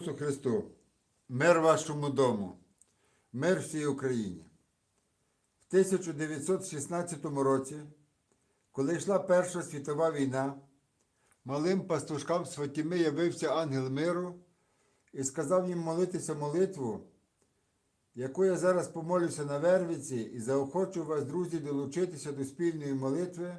Ісусу Христу, мир вашому дому, мир всій Україні. В 1916 році, коли йшла Перша світова війна, малим пастушкам з Фатіми явився ангел миру і сказав їм молитися молитву, яку я зараз помолюся на Вервиці і заохочу вас, друзі, долучитися до спільної молитви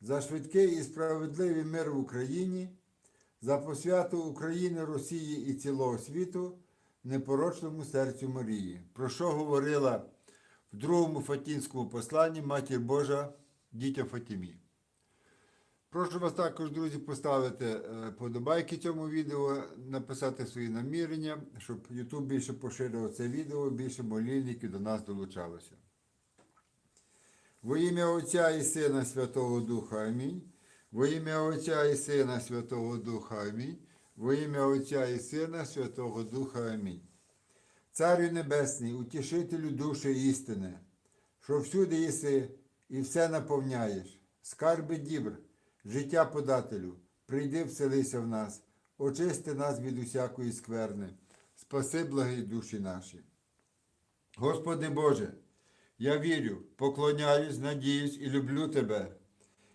за швидкий і справедливий мир в Україні за посвяту України, Росії і цілого світу непорочному серцю Марії, про що говорила в другому Фатінському посланні Матір Божа дітям Фатімі. Прошу вас також, друзі, поставити е, подобайки цьому відео, написати свої намірення, щоб YouTube більше поширював це відео, більше молільників до нас долучалося. Во ім'я Отця і Сина Святого Духа Амінь. Во ім'я Отця і Сина Святого Духа Амінь. Во ім'я Отця і Сина Святого Духа Амінь. Царю Небесний, утішителю душі істини, що всюди єси і все наповняєш, скарби дібр, життя подателю, прийди вселися в нас, очисти нас від усякої скверни, спаси благі душі наші. Господи Боже, я вірю, поклоняюсь, надіюсь і люблю Тебе.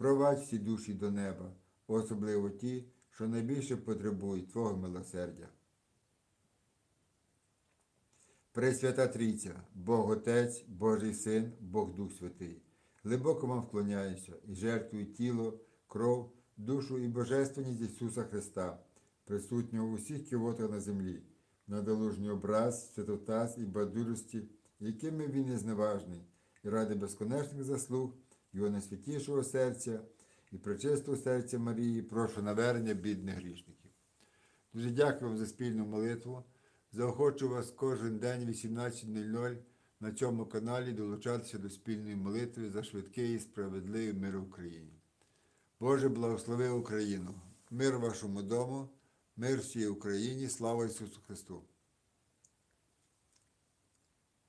провадь всі душі до неба, особливо ті, що найбільше потребують Твого милосердя. Пресвята Трійця, Бог Отець, Божий Син, Бог Дух Святий, глибоко вам вклоняюся і жертвую тіло, кров, душу і божественність Ісуса Христа, присутнього у всіх кивотах на землі, на долужній образ, святотаз і бадурості, якими він є і ради безконечних заслуг Його найсвятішого серця і пречистого серця Марії, прошу навернення бідних грішників. Дуже дякую вам за спільну молитву. Заохочу вас кожен день 18.00 на цьому каналі долучатися до спільної молитви за швидкий і справедливий мир в Україні. Боже, благослови Україну, мир вашому дому, мир всій Україні, слава Ісусу Христу!